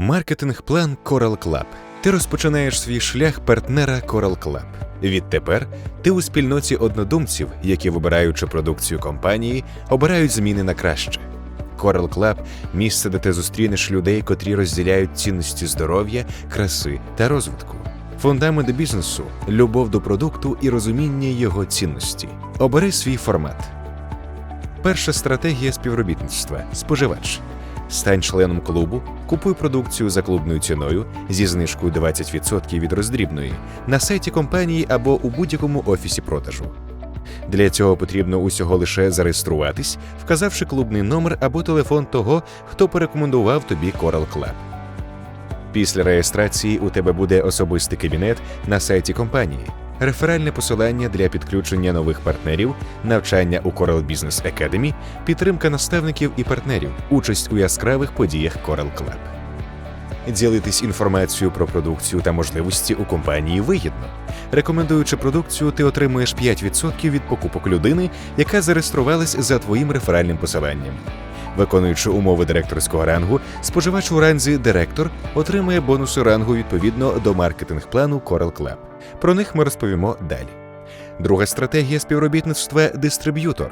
Маркетинг-план Coral Club. Ти розпочинаєш свій шлях партнера Coral Club. Відтепер ти у спільноті однодумців, які, вибираючи продукцію компанії, обирають зміни на краще. Coral Club – місце, де ти зустрінеш людей, котрі розділяють цінності здоров'я, краси та розвитку. Фундамент бізнесу, любов до продукту і розуміння його цінності. Обери свій формат. Перша стратегія співробітництва споживач. Стань членом клубу, купуй продукцію за клубною ціною зі знижкою 20% від роздрібної на сайті компанії або у будь-якому офісі продажу. Для цього потрібно усього лише зареєструватись, вказавши клубний номер або телефон того, хто порекомендував тобі Coral Club. Після реєстрації у тебе буде особистий кабінет на сайті компанії, реферальне посилання для підключення нових партнерів, навчання у Coral Business Academy, підтримка наставників і партнерів, участь у яскравих подіях Coral Club. Ділитись інформацією про продукцію та можливості у компанії вигідно. Рекомендуючи продукцію, ти отримуєш 5% від покупок людини, яка зареєструвалась за твоїм реферальним посиланням. Виконуючи умови директорського рангу, споживач у ранзі директор отримує бонуси рангу відповідно до маркетинг-плану Coral Club. Про них ми розповімо далі. Друга стратегія співробітництва дистриб'ютор.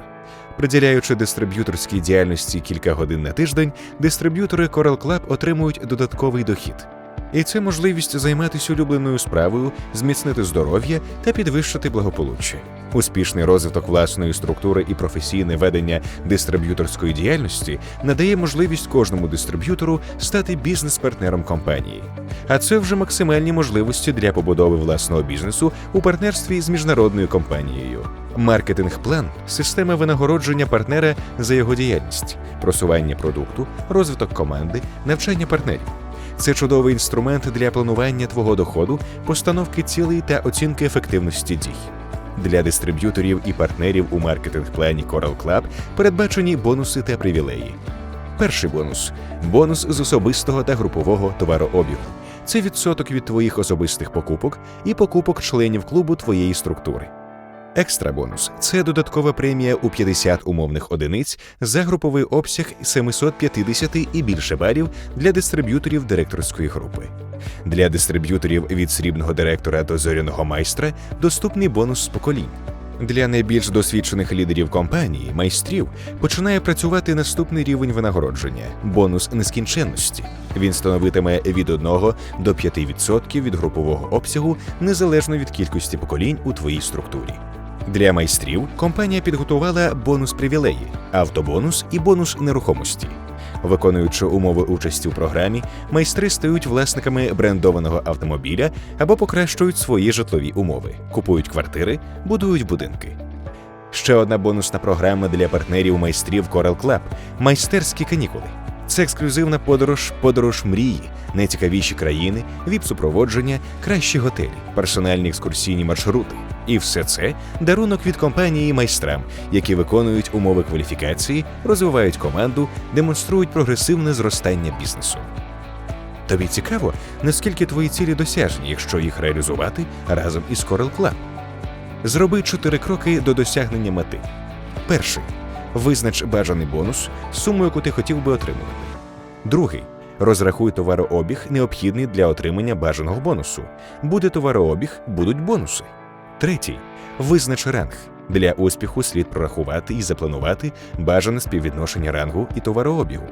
Приділяючи дистриб'юторській діяльності кілька годин на тиждень, дистриб'ютори Coral Club отримують додатковий дохід. І це можливість займатися улюбленою справою, зміцнити здоров'я та підвищити благополуччя. Успішний розвиток власної структури і професійне ведення дистриб'юторської діяльності надає можливість кожному дистриб'ютору стати бізнес-партнером компанії. А це вже максимальні можливості для побудови власного бізнесу у партнерстві з міжнародною компанією. Маркетинг-план система винагородження партнера за його діяльність, просування продукту, розвиток команди, навчання партнерів. Це чудовий інструмент для планування твого доходу, постановки цілей та оцінки ефективності дій. Для дистриб'юторів і партнерів у маркетинг-плані Coral Club передбачені бонуси та привілеї. Перший бонус бонус з особистого та групового товарообігу. Це відсоток від твоїх особистих покупок і покупок членів клубу твоєї структури. Екстра бонус це додаткова премія у 50 умовних одиниць за груповий обсяг 750 і більше барів для дистриб'юторів директорської групи. Для дистриб'юторів від срібного директора до зоряного майстра доступний бонус з поколінь. Для найбільш досвідчених лідерів компанії, майстрів, починає працювати наступний рівень винагородження бонус нескінченності. Він становитиме від 1 до 5% від групового обсягу незалежно від кількості поколінь у твоїй структурі. Для майстрів компанія підготувала бонус привілеї, автобонус і бонус нерухомості. Виконуючи умови участі у програмі, майстри стають власниками брендованого автомобіля або покращують свої житлові умови, купують квартири, будують будинки. Ще одна бонусна програма для партнерів майстрів Coral Club – майстерські канікули. Це ексклюзивна подорож, подорож мрії, найцікавіші країни, віп-супроводження, кращі готелі, персональні екскурсійні маршрути. І все це дарунок від компанії майстрам, які виконують умови кваліфікації, розвивають команду, демонструють прогресивне зростання бізнесу. Тобі цікаво, наскільки твої цілі досяжні, якщо їх реалізувати разом із Coral Club? Зроби чотири кроки до досягнення мети. Перший визнач бажаний бонус, суму, яку ти хотів би отримувати. Другий розрахуй товарообіг, необхідний для отримання бажаного бонусу. Буде товарообіг, будуть бонуси. Третій визнач ранг. Для успіху слід прорахувати і запланувати бажане співвідношення рангу і товарообігу.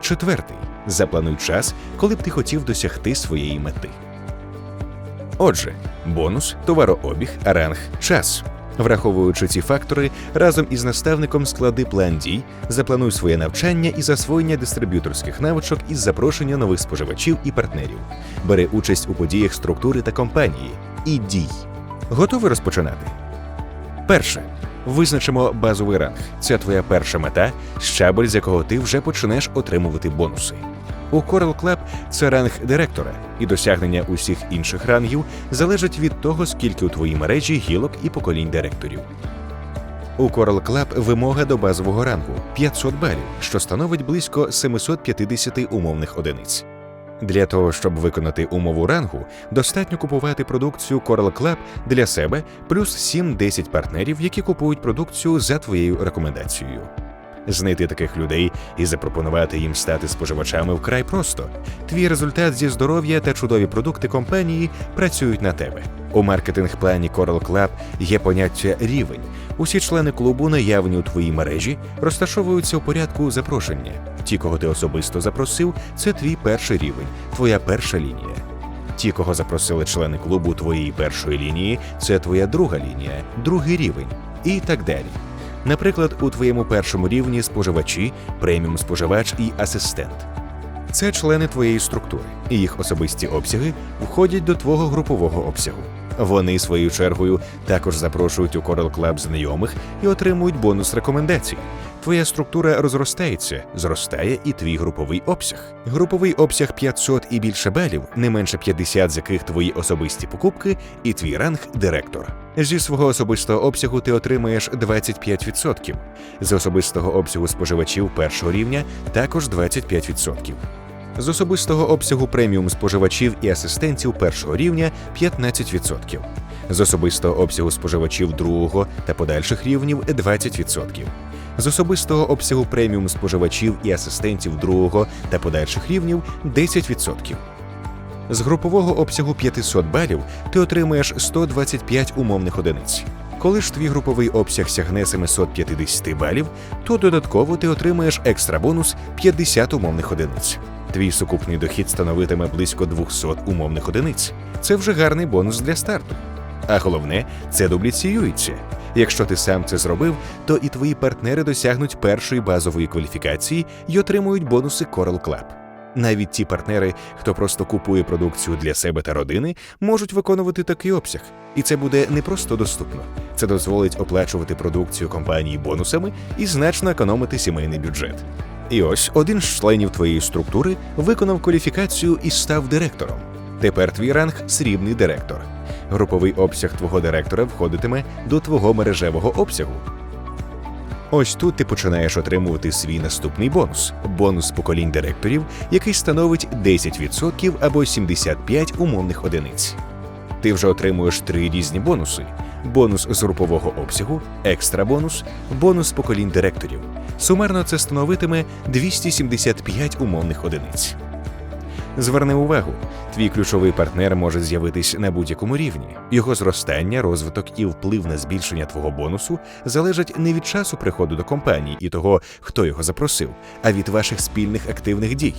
Четвертий заплануй час, коли б ти хотів досягти своєї мети. Отже, бонус, товарообіг, ранг, час. Враховуючи ці фактори, разом із наставником склади план дій, заплануй своє навчання і засвоєння дистриб'юторських навичок із запрошення нових споживачів і партнерів. Бери участь у подіях структури та компанії і дій. Готовий розпочинати? Перше. Визначимо базовий ранг. Це твоя перша мета, щабель, з якого ти вже почнеш отримувати бонуси. У Coral Club це ранг директора, і досягнення усіх інших рангів залежить від того, скільки у твоїй мережі гілок і поколінь директорів. У Coral Club вимога до базового рангу 500 балів, що становить близько 750 умовних одиниць. Для того, щоб виконати умову рангу, достатньо купувати продукцію Coral Club для себе плюс 7-10 партнерів, які купують продукцію за твоєю рекомендацією. Знайти таких людей і запропонувати їм стати споживачами вкрай просто. Твій результат зі здоров'я та чудові продукти компанії працюють на тебе. У маркетинг-плані Coral Club є поняття рівень. Усі члени клубу, наявні у твоїй мережі, розташовуються у порядку запрошення. Ті, кого ти особисто запросив, це твій перший рівень, твоя перша лінія. Ті, кого запросили члени клубу твоєї першої лінії, це твоя друга лінія, другий рівень і так далі. Наприклад, у твоєму першому рівні споживачі, преміум споживач і асистент. Це члени твоєї структури, і їх особисті обсяги входять до твого групового обсягу. Вони своєю чергою також запрошують у Coral Club знайомих і отримують бонус рекомендацій. Твоя структура розростається, зростає і твій груповий обсяг. Груповий обсяг 500 і більше балів, не менше 50 з яких твої особисті покупки, і твій ранг директор. Зі свого особистого обсягу ти отримаєш 25%. З особистого обсягу споживачів першого рівня також 25%. З особистого обсягу преміум споживачів і асистентів першого рівня 15%. З особистого обсягу споживачів другого та подальших рівнів 20%. З особистого обсягу преміум споживачів і асистентів другого та подальших рівнів 10%. З групового обсягу 500 балів ти отримаєш 125 умовних одиниць. Коли ж твій груповий обсяг сягне 750 балів, то додатково ти отримаєш екстра бонус 50 умовних одиниць. Твій сукупний дохід становитиме близько 200 умовних одиниць. Це вже гарний бонус для старту. А головне, це дубліціюється. Якщо ти сам це зробив, то і твої партнери досягнуть першої базової кваліфікації і отримують бонуси Coral Club. Навіть ті партнери, хто просто купує продукцію для себе та родини, можуть виконувати такий обсяг. І це буде не просто доступно. Це дозволить оплачувати продукцію компанії бонусами і значно економити сімейний бюджет. І ось один з членів твоєї структури виконав кваліфікацію і став директором. Тепер твій ранг срібний директор. Груповий обсяг твого директора входитиме до твого мережевого обсягу. Ось тут ти починаєш отримувати свій наступний бонус бонус поколінь директорів, який становить 10% або 75 умовних одиниць. Ти вже отримуєш три різні бонуси: бонус з групового обсягу, екстра бонус, бонус поколінь директорів. Сумарно це становитиме 275 умовних одиниць. Зверни увагу, твій ключовий партнер може з'явитись на будь-якому рівні. Його зростання, розвиток і вплив на збільшення твого бонусу залежать не від часу приходу до компанії і того, хто його запросив, а від ваших спільних активних дій.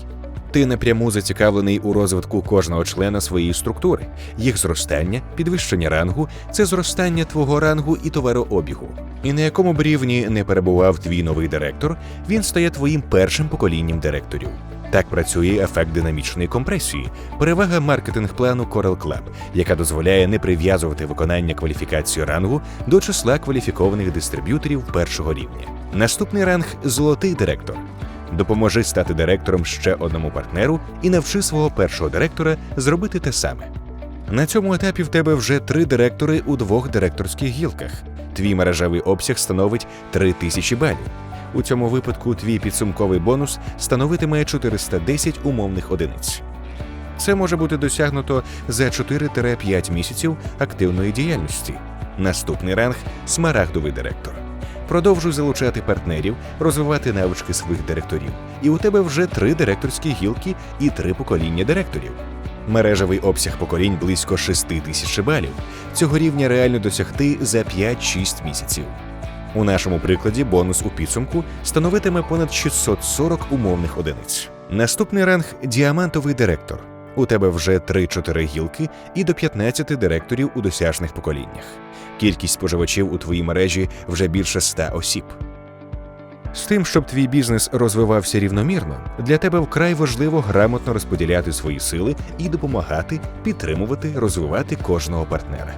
Ти напряму зацікавлений у розвитку кожного члена своєї структури, їх зростання, підвищення рангу це зростання твого рангу і товарообігу. І на якому б рівні не перебував твій новий директор, він стає твоїм першим поколінням директорів. Так працює ефект динамічної компресії, перевага маркетинг-плану Coral Club, яка дозволяє не прив'язувати виконання кваліфікації рангу до числа кваліфікованих дистриб'юторів першого рівня. Наступний ранг золотий директор. Допоможи стати директором ще одному партнеру і навчи свого першого директора зробити те саме. На цьому етапі в тебе вже три директори у двох директорських гілках. Твій мережевий обсяг становить 3000 балів. У цьому випадку твій підсумковий бонус становитиме 410 умовних одиниць. Це може бути досягнуто за 4-5 місяців активної діяльності. Наступний ранг смарагдовий директор. Продовжуй залучати партнерів, розвивати навички своїх директорів. І у тебе вже три директорські гілки і три покоління директорів. Мережевий обсяг поколінь близько 6 тисяч балів. Цього рівня реально досягти за 5-6 місяців. У нашому прикладі бонус у підсумку становитиме понад 640 умовних одиниць. Наступний ранг діамантовий директор. У тебе вже 3-4 гілки і до 15 директорів у досяжних поколіннях. Кількість споживачів у твоїй мережі вже більше 100 осіб. З тим, щоб твій бізнес розвивався рівномірно, для тебе вкрай важливо грамотно розподіляти свої сили і допомагати, підтримувати, розвивати кожного партнера.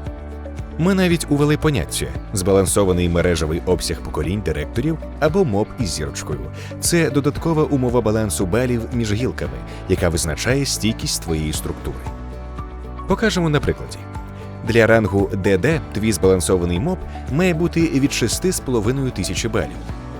Ми навіть увели поняття збалансований мережевий обсяг поколінь директорів або МОБ із зірочкою. Це додаткова умова балансу балів між гілками, яка визначає стійкість твоєї структури. Покажемо на прикладі. Для рангу ДД твій збалансований МОБ має бути від 6,5 тисячі балів.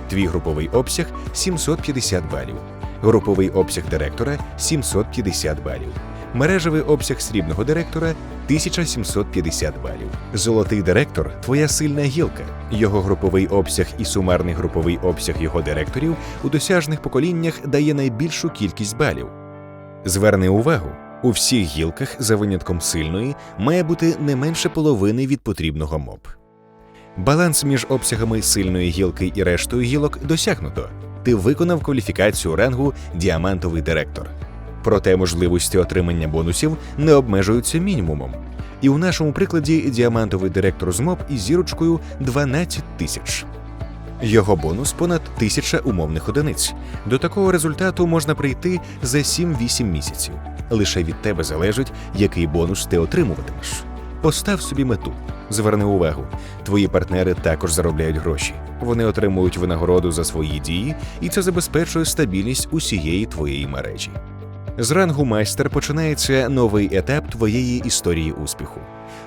Твій груповий обсяг 750 балів. Груповий обсяг директора 750 балів. Мережевий обсяг срібного директора 1750 балів. Золотий директор твоя сильна гілка. Його груповий обсяг і сумарний груповий обсяг його директорів у досяжних поколіннях дає найбільшу кількість балів. Зверни увагу, у всіх гілках, за винятком сильної, має бути не менше половини від потрібного моб. Баланс між обсягами сильної гілки і рештою гілок досягнуто. Ти виконав кваліфікацію рангу діамантовий директор. Проте можливості отримання бонусів не обмежуються мінімумом. І у нашому прикладі діамантовий директор з моб із зірочкою 12 тисяч. Його бонус понад тисяча умовних одиниць. До такого результату можна прийти за 7-8 місяців. Лише від тебе залежить, який бонус ти отримуватимеш. Постав собі мету. Зверни увагу, твої партнери також заробляють гроші. Вони отримують винагороду за свої дії, і це забезпечує стабільність усієї твоєї мережі. З рангу майстер починається новий етап твоєї історії успіху.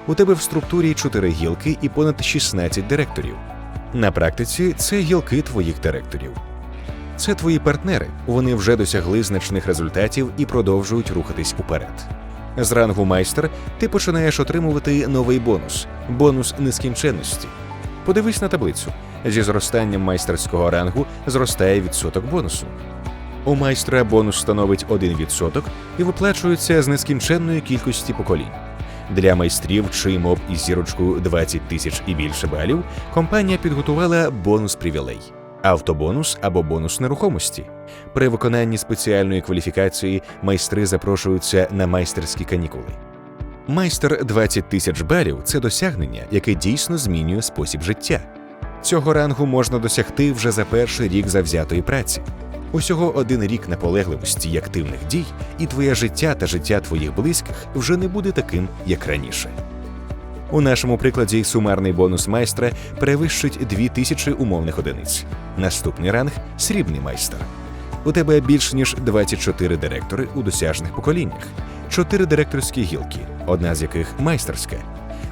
У тебе в структурі 4 гілки і понад 16 директорів. На практиці це гілки твоїх директорів. Це твої партнери. Вони вже досягли значних результатів і продовжують рухатись уперед. З рангу майстер ти починаєш отримувати новий бонус бонус нескінченності. Подивись на таблицю. Зі зростанням майстерського рангу зростає відсоток бонусу. У майстра бонус становить 1% і виплачується з нескінченної кількості поколінь. Для майстрів, чий моб із зірочкою 20 тисяч і більше балів, компанія підготувала бонус привілей, автобонус або бонус нерухомості. При виконанні спеціальної кваліфікації майстри запрошуються на майстерські канікули. Майстер 20 тисяч балів це досягнення, яке дійсно змінює спосіб життя. Цього рангу можна досягти вже за перший рік завзятої праці. Усього один рік наполегливості і активних дій, і твоє життя та життя твоїх близьких вже не буде таким, як раніше. У нашому прикладі сумарний бонус майстра перевищить 2000 умовних одиниць. Наступний ранг срібний майстер. У тебе більш ніж 24 директори у досяжних поколіннях, 4 директорські гілки, одна з яких майстерська.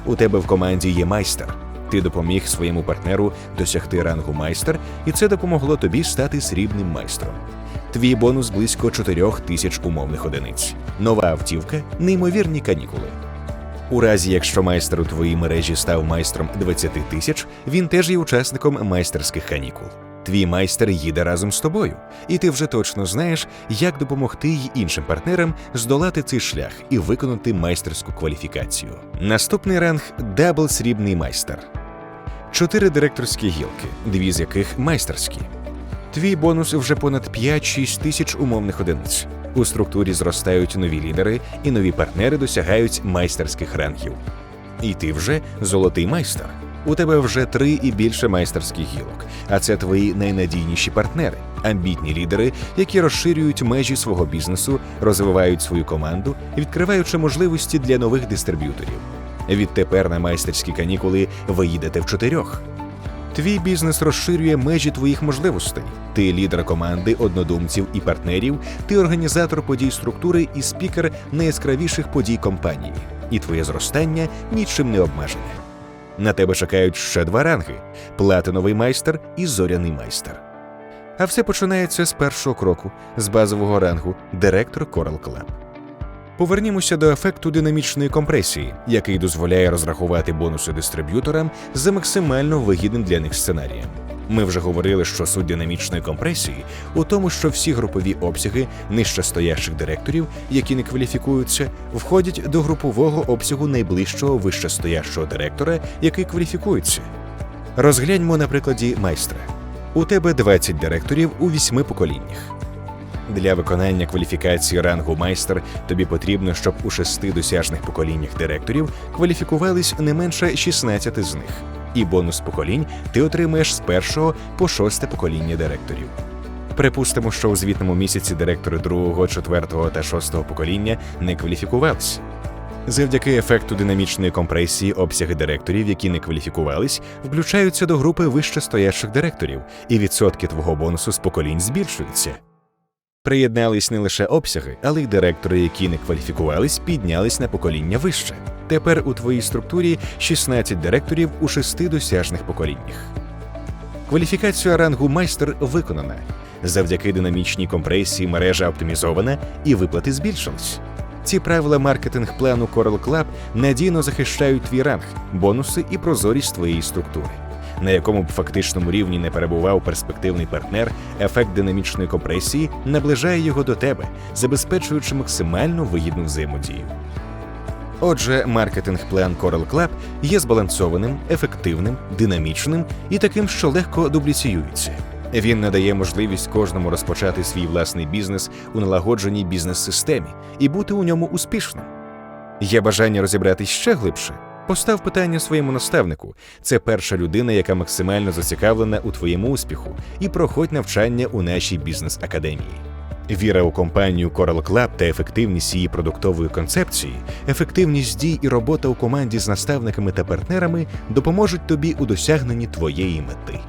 У тебе в команді є майстер. Ти допоміг своєму партнеру досягти рангу майстер, і це допомогло тобі стати срібним майстром. Твій бонус близько 4 тисяч умовних одиниць. Нова автівка, неймовірні канікули. У разі, якщо майстер у твоїй мережі став майстром 20 тисяч, він теж є учасником майстерських канікул. Твій майстер їде разом з тобою, і ти вже точно знаєш, як допомогти й іншим партнерам здолати цей шлях і виконати майстерську кваліфікацію. Наступний ранг дабл срібний майстер. Чотири директорські гілки, дві з яких майстерські. Твій бонус вже понад 5-6 тисяч умовних одиниць. У структурі зростають нові лідери, і нові партнери досягають майстерських рангів. І ти вже золотий майстер. У тебе вже три і більше майстерських гілок, а це твої найнадійніші партнери, амбітні лідери, які розширюють межі свого бізнесу, розвивають свою команду, відкриваючи можливості для нових дистриб'юторів. Відтепер на майстерські канікули ви їдете в чотирьох. Твій бізнес розширює межі твоїх можливостей. Ти лідер команди, однодумців і партнерів, ти організатор подій структури і спікер найяскравіших подій компанії. І твоє зростання нічим не обмежене. На тебе чекають ще два ранги: платиновий майстер і зоряний майстер. А все починається з першого кроку, з базового рангу директор Coral Club. Повернімося до ефекту динамічної компресії, який дозволяє розрахувати бонуси дистриб'юторам за максимально вигідним для них сценарієм. Ми вже говорили, що суть динамічної компресії у тому, що всі групові обсяги нижчестоящих директорів, які не кваліфікуються, входять до групового обсягу найближчого вищестоящого директора, який кваліфікується. Розгляньмо на прикладі майстра. У тебе 20 директорів у вісьми поколіннях. Для виконання кваліфікації рангу майстер тобі потрібно, щоб у шести досяжних поколіннях директорів кваліфікувались не менше 16 з них, і бонус поколінь ти отримаєш з першого по шосте покоління директорів. Припустимо, що у звітному місяці директори другого, четвертого та шостого покоління не кваліфікувалися. Завдяки ефекту динамічної компресії обсяги директорів, які не кваліфікувались, включаються до групи вищестоящих директорів, і відсотки твого бонусу з поколінь збільшуються. Приєднались не лише обсяги, але й директори, які не кваліфікувались, піднялись на покоління вище. Тепер у твоїй структурі 16 директорів у шести досяжних поколіннях. Кваліфікація рангу майстер виконана. Завдяки динамічній компресії мережа оптимізована і виплати збільшились. Ці правила маркетинг плану Coral Club надійно захищають твій ранг, бонуси і прозорість твоєї структури. На якому б фактичному рівні не перебував перспективний партнер, ефект динамічної компресії наближає його до тебе, забезпечуючи максимально вигідну взаємодію. Отже, маркетинг-план Coral Club є збалансованим, ефективним, динамічним і таким, що легко дубліціюється. Він надає можливість кожному розпочати свій власний бізнес у налагодженій бізнес-системі і бути у ньому успішним. Є бажання розібратись ще глибше. Постав питання своєму наставнику. Це перша людина, яка максимально зацікавлена у твоєму успіху, і проходь навчання у нашій бізнес-академії. Віра у компанію Coral Club та ефективність її продуктової концепції, ефективність дій і робота у команді з наставниками та партнерами допоможуть тобі у досягненні твоєї мети.